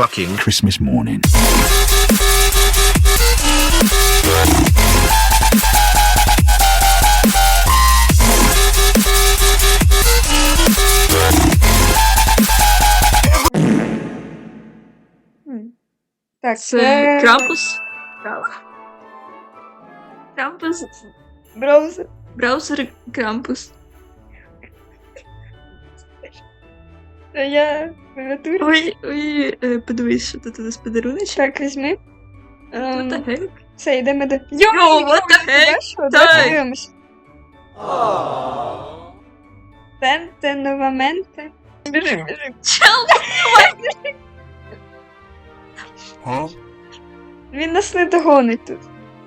fucking Christmas morning. Tak, Krampus? Krampus? Browser. Browser Krampus. А я клавіатуру. Ой, ой, е, подивись, що тут у нас подарунок. Так, візьми. What the Ем, heck? Все, йдемо до. Йо, Йо, what the heck? Так. подивимось. Тенте новаменте. Біжи, біжи. Чел, Він нас не догонить тут.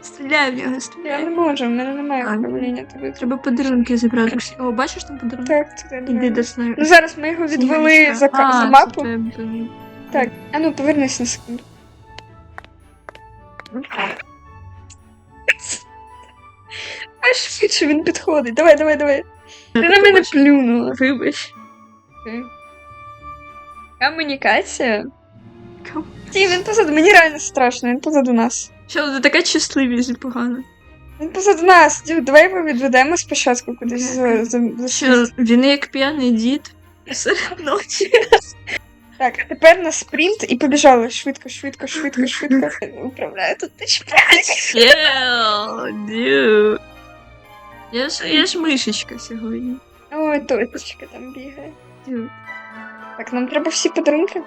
Стріляй в нього, Я стріляй. не можу, в мене немає А, управління тобі. Треба подарунки зібрати. О, бачиш там подарунки? Так, це треба. Іди до снайпера. Ну зараз ми його відвели за, ка- за мапу. Так, а ну повернись на секунду. А швидше він підходить. Давай, давай, давай. Ти на мене плюнула. Вибач. Комунікація. Ком- Ті, він позаду. Мені реально страшно, він позаду нас. Що, ти така щасливість погано. Він позаду нас. Дю, давай його відведемо спочатку кудись за, за, за Що, він як п'яний дід серед ночі. Так, тепер на спринт і побіжали. Швидко, швидко, швидко, швидко. Управляю тут дю. Я ж, я ж мишечка сьогодні. Ой, точечка там бігає. Дю. Так, нам треба всі подарунки.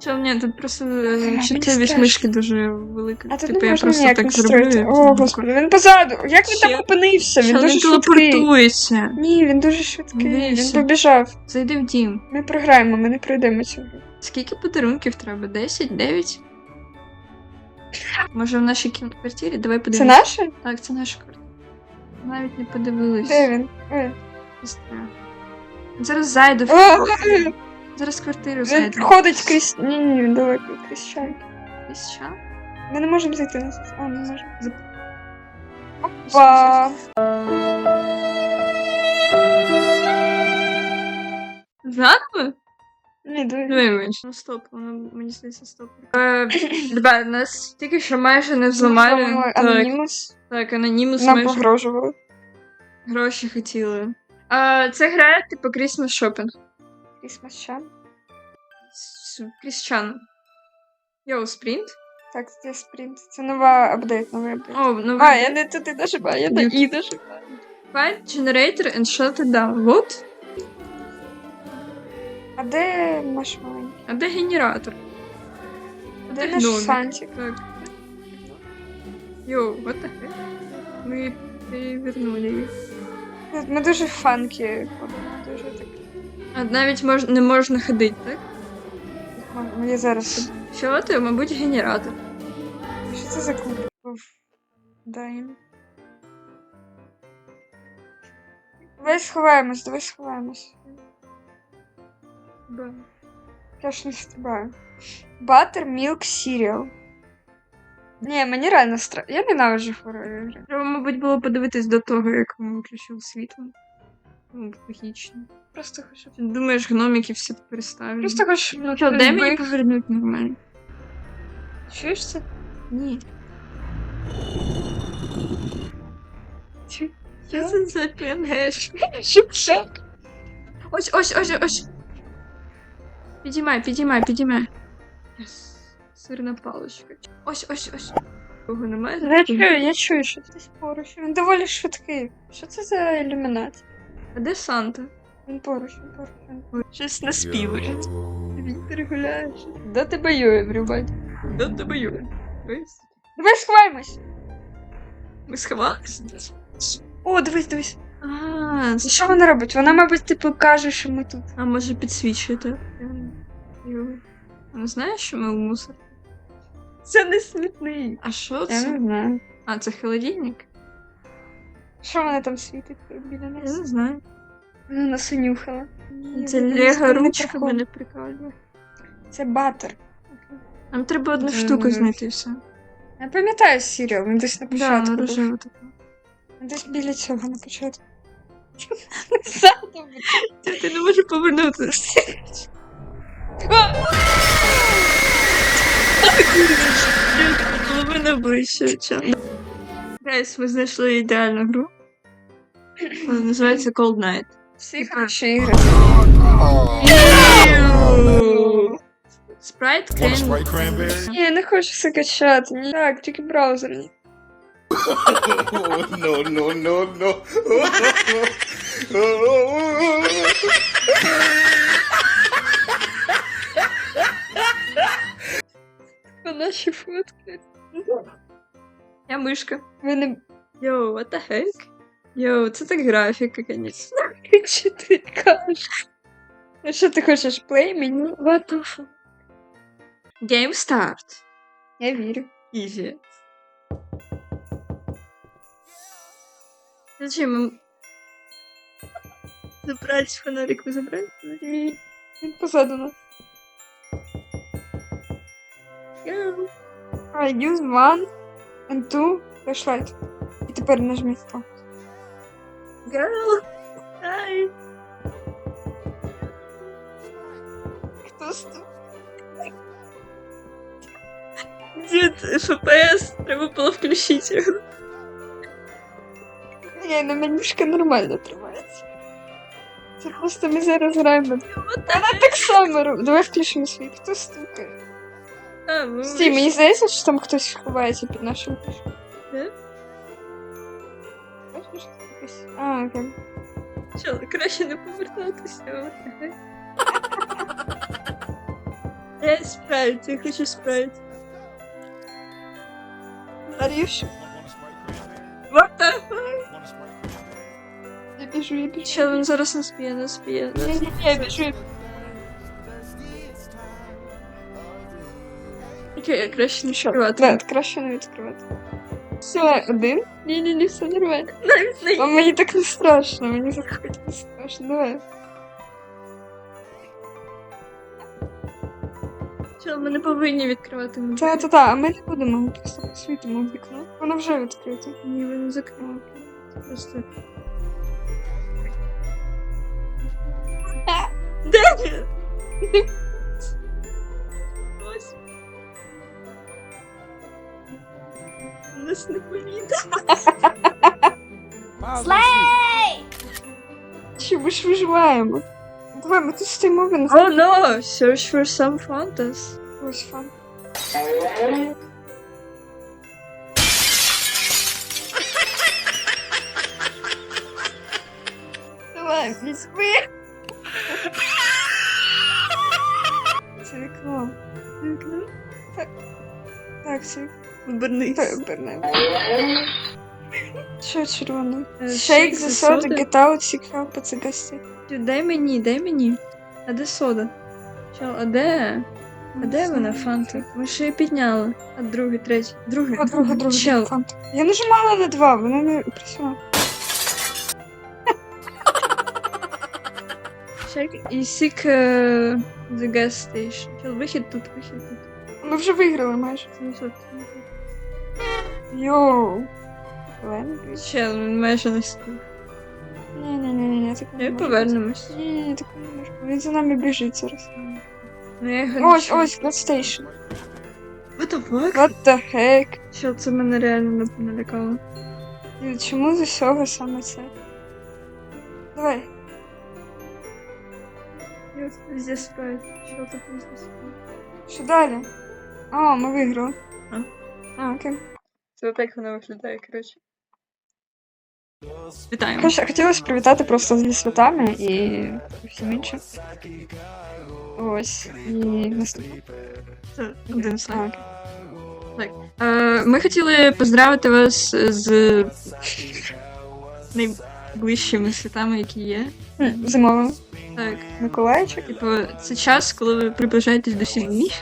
Що, ні, тут просто е, чуттєвість мишки дуже велика. А тут типу, не я можна просто ніяк так настроїти. зроблю. О, господи, він позаду. Як він Ще- там опинився? Він Що дуже швидкий. телепортується. Ні, він дуже швидкий. Він Дивися. побіжав. Зайди в дім. Ми програємо, ми не пройдемо цю гру. Скільки подарунків треба? 10? 9? Може в нашій кім- квартирі? Давай Це подивимось. наше? Так, це наша квартира. Навіть не подивились. Де він? Ой. Знаю. Зараз зайду. в О. Зараз квартиру Він зайду. проходить крізь. Ні, ні, він далеко крізь чай. Час? Ми не можемо зайти на це. А, не можемо. Зап- Опа! Заново? Ні, диви. Вибач. Ну стоп, воно мені здається стоп. Е, Ребят, нас тільки що майже не зламали. Так, Анонімус. так, анонімус Нам майже погрожував. гроші хотіли. А, це гра, типу, Christmas Shopping. Крісмас Чан. С- Кріщан. Йоу, спринт? Так, це спринт. Це нова апдейт, новий апдейт. О, ну А, я не туди нажимаю, я на Ні. І нажимаю. Find generator and shut it down. Вот. А де наш маленький? А де генератор? А Де наш гномик? Сантик? Так. Йоу, what the heck? Ми перевернули їх. Ми дуже фанкі дуже так. А навіть мож... не можна ходити, так? М- Я зараз. Що ти, мабуть, генератор. Що це за клуб? Даємо. Давай сховаємось, давай сховаємось. Ба. Я ж не стрибаю. Buttermilk Cereal. Ні, мені реально страшно. Я ненавиджу хорори ігри. Треба, мабуть, було подивитись до того, як ми виключили світло. Логічно. Просто хочу. Думаєш, гномики всі переставили? Просто хочу. Ну, Що, де мені повернуть нормально? Чуєш це? Ні. Чи- Що це за? Шипшак. Ось, ось, ось, ось. Підіймай, підіймай, підіймай. Сирна паличка. Ось, ось, ось. Кого немає? Я чую, я чую, що хтось поруч. Він доволі швидкий. Що це за ілюмінат? А де Санта? Він поруч, він поруч. Він... Щось наспівує. Вітер гуляє. До тебе ює, брюбать. До тебе Юля. Ось. Давай сховаємось. Ми сховалися? О, дивись, дивись. А, що вона робить? Вона, мабуть, типу каже, що ми тут. а може підсвічуєте? Вона знає, що ми у мусор? Це не смітник. А що Я це? не знаю. А, це холодильник? Що вона там світить біля Я нас? не знаю. Вона нас унюхала. Це лего ручка мене прикольно. Це батер. Нам треба одну Це штуку не знайти і все. Я пам'ятаю Сіріал, він десь на Да, початку. був. рожево таке. Він Десь біля цього на початку. Ти не можеш повернутися. А! Половина ближче, чим. Гайс, ми знайшли ідеальну гру. Вона називається Cold Night. Всі хороші ігри. Спрайт Want a крем. Sprite cranberry? Ні, не хочу все качати. Ні. Так, тільки браузерні. no, no, no, no. Наші фотки. Я мишка. Ви не Йоу, what the heck? Йоу, це так графіка, конечно. Чи ти кажеш? Ну що ти хочеш play мені? What the fuck? Game start. Я вірю. Easy. Зачем им... Забрать фонарик, вы забрали фонарик? Ні. Він позаду нас. Йоу. I use one and two flashlight. І тепер нажміть. О. Girl. Hi. Хто стук? Дід, FPS, треба було включити його. Ні, на менюшка нормально тримається. Це просто ми зараз граємо. Вона так само робить. Давай включимо свій. Хто стукає? А, ну, Стій, мені здається, що там хтось ховається під нашим пішком. Де? Бачиш, що якось- А, окей. Що, краще не повертатися. от, ага. Я спрайт, я хочу спрайт. Аріш, What the fuck? я біжу, я біжу. Що, він зараз нас б'є, нас б'є. Ні, нас- ні, ні, я біжу. я біжу. Окей, я краще не Що? відкривати. Да, краще не відкривати. Все, один. Ні, ні, ні, все нормально. Навіть не А мені так не страшно, мені так хоч не страшно. Давай. Що, ми не повинні відкривати мобіль. Та, та, та, а ми не будемо, ми просто посвітимо в вікно. Воно вже відкрите. Ні, ви не закрили. Це просто... Де Нас не помітили. Чи ми ж виживаємо? Давай, ми тут стоїмо, він Oh no! Search for some phantoms. ось фан. Давай, візьми. Це вікно. Це вікно? Так. Так, це вікно. Обернись. Що червоне? Е, Shake the soda, get out, seek help, it's a gusty. Дай мені, дай мені. А де сода? Чо, а де? А де вона, Фанта? Ми ще її підняли. А другий, третій. Другий. О, друга, друга, Чел. фанта. Я нажимала на два, вона не працювала. Check і seek uh, the gas station. Чел, вихід тут, вихід тут. Ми вже виграли майже. 700. Йоу. Ленгвіч. Чел, він майже не став. Ні, ні, ні, ні, так не Ми може повернемось. бути. Ні, ні, ні, так не може. бути. Він за нами біжить зараз. Ну я його Ось, ось, Blood Station. What the fuck? What the heck? Чел, це мене реально не- налякало. І Чому з усього саме це? Давай. Я везде спать. Чел, тут везде спать. Що далі? А, ми виграли. А. А, окей. Це так воно виглядає, коротше. Вітаємо. Хоч- Хотілося привітати просто зі святами і всім іншим. Ось. І наступне. Це один слайд. А. Е, Ми хотіли поздравити вас з найближчими святами, які є. М, Зимовим. Так, Миколаївчик. типу, це час, коли ви приближаєтесь до сім'ї,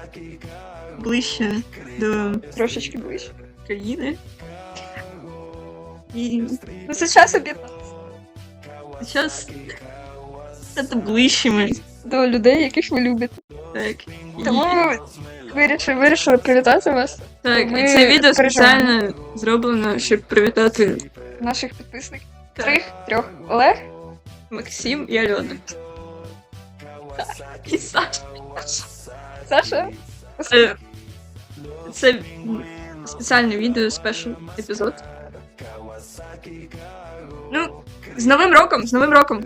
ближче до Трошечки ближче. Країни. І Ну, це час об'єднати. це час стати ближчими. До людей, яких ви любите. Так. Тому ми вирішили, вирішили привітати вас, Так, ми і це відео спеціально зроблено, щоб привітати наших підписників. Так. Трьох. Олег. Максим і Альону. І Саша. Саша. Це м, спеціальне відео, спешл епізод. Ну, з Новим роком, з Новим роком!